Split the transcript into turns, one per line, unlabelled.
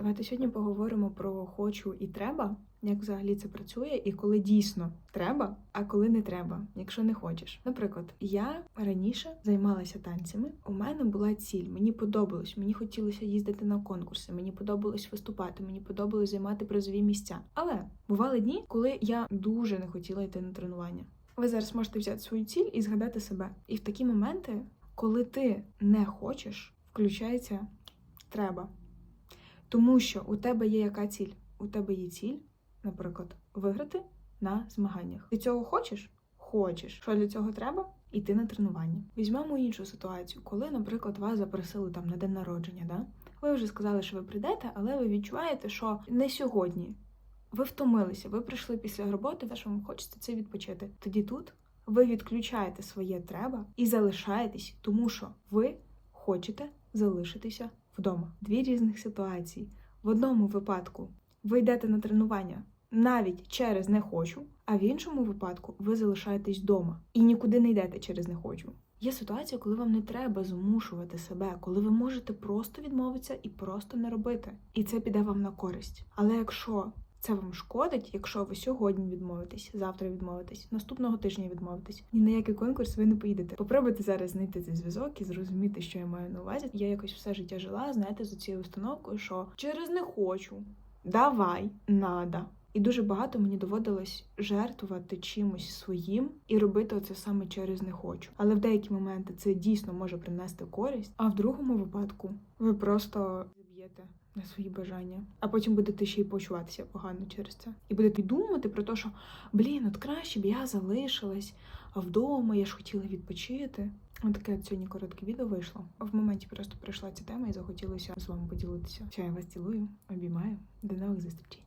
Давайте сьогодні поговоримо про хочу і треба, як взагалі це працює, і коли дійсно треба, а коли не треба, якщо не хочеш. Наприклад, я раніше займалася танцями. У мене була ціль, мені подобалось, мені хотілося їздити на конкурси, мені подобалось виступати, мені подобалось займати призові місця. Але бували дні, коли я дуже не хотіла йти на тренування. Ви зараз можете взяти свою ціль і згадати себе. І в такі моменти, коли ти не хочеш, включається треба. Тому що у тебе є яка ціль? У тебе є ціль, наприклад, виграти на змаганнях. Ти цього хочеш? Хочеш. Що для цього треба? Іти на тренування. Візьмемо іншу ситуацію, коли, наприклад, вас запросили там на день народження, да? Ви вже сказали, що ви прийдете, але ви відчуваєте, що не сьогодні. Ви втомилися, ви прийшли після роботи, те, що вам хочеться це відпочити. Тоді тут ви відключаєте своє треба і залишаєтесь, тому що ви хочете залишитися вдома. Дві різних ситуації. В одному випадку ви йдете на тренування навіть через не хочу, а в іншому випадку ви залишаєтесь вдома і нікуди не йдете через не хочу. Є ситуація, коли вам не треба змушувати себе, коли ви можете просто відмовитися і просто не робити. І це піде вам на користь. Але якщо це вам шкодить, якщо ви сьогодні відмовитесь, завтра відмовитесь, наступного тижня відмовитесь. Ні на який конкурс ви не поїдете. Попробуйте зараз знайти цей зв'язок і зрозуміти, що я маю на увазі. Я якось все життя жила, знаєте, за цією установкою, що через не хочу, давай, надо. І дуже багато мені доводилось жертвувати чимось своїм і робити оце саме через не хочу. Але в деякі моменти це дійсно може принести користь, а в другому випадку ви просто зіб'єте на свої бажання, а потім будете ще й почуватися погано через це. І будете думати про те, що блін, от краще б я залишилась вдома, я ж хотіла відпочити. Ось таке от сьогодні коротке відео вийшло. В моменті просто прийшла ця тема і захотілося з вами поділитися. Все, я вас цілую, обіймаю. До нових зустрічей.